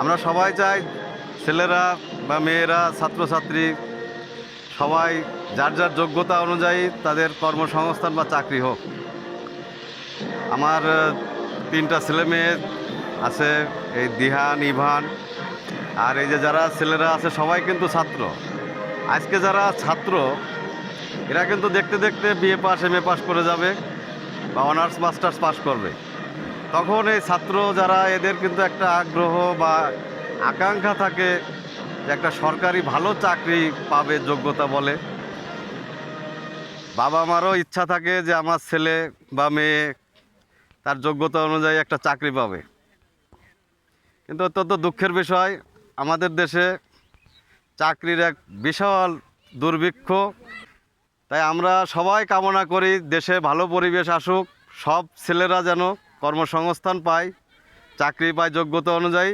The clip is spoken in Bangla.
আমরা সবাই চাই ছেলেরা বা মেয়েরা, ছাত্রছাত্রী, সবাই যার যার যোগ্যতা অনুযায়ী তাদের কর্মসংস্থান বা চাকরি হোক। আমার তিনটা ছেলে মেয়ে আছে, এই দিহান, ইভান, আর এই যে যারা ছেলেরা আছে, সবাই কিন্তু ছাত্র। আজকে যারা ছাত্র, এরা কিন্তু দেখতে দেখতে BA pass M A pass করে যাবে বা অনার্স মাস্টার্স পাস করবে। তখন এই ছাত্র যারা, এদের কিন্তু একটা আগ্রহ বা আকাঙ্ক্ষা থাকে যে একটা সরকারি ভালো চাকরি পাবে যোগ্যতা বলে। বাবা মারও ইচ্ছা থাকে যে আমার ছেলে বা মেয়ে তার যোগ্যতা অনুযায়ী একটা চাকরি পাবে। কিন্তু অত্যন্ত দুঃখের বিষয়, আমাদের দেশে চাকরির এক বিশাল দুর্ভিক্ষ। তাই আমরা সবাই কামনা করি দেশে ভালো পরিবেশ আসুক, সব ছেলেরা যেন কর্মসংস্থান পায় চাকরি পায় যোগ্যতা অনুযায়ী।